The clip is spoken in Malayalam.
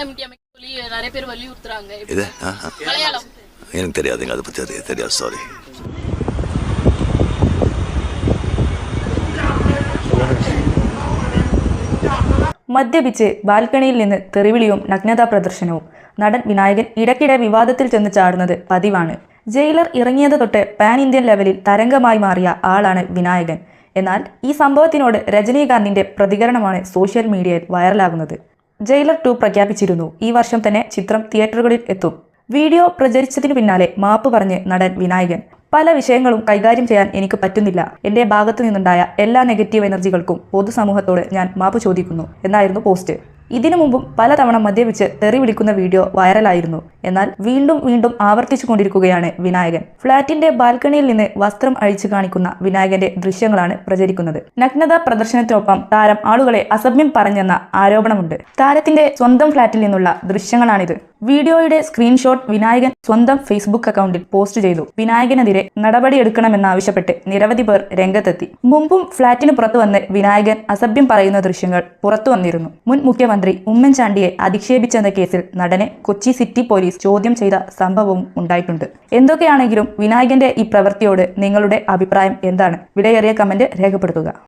மீடியம் சொல்லி நிறைய பேர் வலியுறுத்துறாங்க இது ஆ, ஆ. மலையாளம் எனக்கு தெரியாதுங்க அதை பற்றி அது தெரியாது சாரி മദ്യപിച്ച് ബാൽക്കണിയിൽ നിന്ന് തെറിവിളിയും നഗ്നതാ പ്രദർശനവും നടൻ വിനായകൻ ഇടയ്ക്കിടെ വിവാദത്തിൽ ചെന്ന് ചാടുന്നത് പതിവാണ് ജയിലർ ഇറങ്ങിയത് തൊട്ട് പാൻ ഇന്ത്യൻ ലെവലിൽ തരംഗമായി മാറിയ ആളാണ് വിനായകൻ എന്നാൽ ഈ സംഭവത്തിനോട് രജനീകാന്തിന്റെ പ്രതികരണമാണ് സോഷ്യൽ മീഡിയയിൽ വൈറലാകുന്നത് ജയിലർ ടു പ്രഖ്യാപിച്ചിരുന്നു. ഈ വർഷം തന്നെ ചിത്രം തിയേറ്ററുകളിൽ എത്തും. വീഡിയോ പ്രചരിച്ചതിനു പിന്നാലെ മാപ്പ് പറഞ്ഞ് നടൻ വിനായകൻ പല വിഷയങ്ങളും കൈകാര്യം ചെയ്യാൻ എനിക്ക് പറ്റുന്നില്ല. എന്റെ ഭാഗത്തു നിന്നുണ്ടായ എല്ലാ നെഗറ്റീവ് എനർജികൾക്കും പൊതുസമൂഹത്തോട് ഞാൻ മാപ്പ് ചോദിക്കുന്നു എന്നായിരുന്നു പോസ്റ്റ്. ഇതിനു മുമ്പും പലതവണ മദ്യപിച്ച് തെറി വിളിക്കുന്ന വീഡിയോ വൈറലായിരുന്നു. എന്നാൽ വീണ്ടും വീണ്ടും ആവർത്തിച്ചു കൊണ്ടിരിക്കുകയാണ് വിനായകൻ. ഫ്ളാറ്റിന്റെ ബാൽക്കണിയിൽ നിന്ന് വസ്ത്രം അഴിച്ചു കാണിക്കുന്ന വിനായകന്റെ ദൃശ്യങ്ങളാണ് പ്രചരിക്കുന്നത്. നഗ്നത പ്രദർശനത്തിനൊപ്പം താരം ആളുകളെ അസഭ്യം പറഞ്ഞെന്ന ആരോപണമുണ്ട്. താരത്തിന്റെ സ്വന്തം ഫ്ളാറ്റിൽ നിന്നുള്ള ദൃശ്യങ്ങളാണിത്. വീഡിയോയുടെ സ്ക്രീൻഷോട്ട് വിനായകൻ സ്വന്തം ഫേസ്ബുക്ക് അക്കൗണ്ടിൽ പോസ്റ്റ് ചെയ്തു. വിനായകനെതിരെ നടപടിയെടുക്കണമെന്നാവശ്യപ്പെട്ട് നിരവധി പേർ രംഗത്തെത്തി. മുമ്പും ഫ്ളാറ്റിന് പുറത്തു വന്ന് വിനായകൻ അസഭ്യം പറയുന്ന ദൃശ്യങ്ങൾ പുറത്തു വന്നിരുന്നു. മുൻ മുഖ്യമന്ത്രി ഉമ്മൻചാണ്ടിയെ അധിക്ഷേപിച്ചെന്ന കേസിൽ നടനെ കൊച്ചി സിറ്റി പോലീസ് ചോദ്യം ചെയ്ത സംഭവവും ഉണ്ടായിട്ടുണ്ട്. എന്തൊക്കെയാണെങ്കിലും വിനായകന്റെ ഈ പ്രവൃത്തിയോട് നിങ്ങളുടെ അഭിപ്രായം എന്താണ്? വിലയേറിയ കമന്റ് രേഖപ്പെടുത്തുക.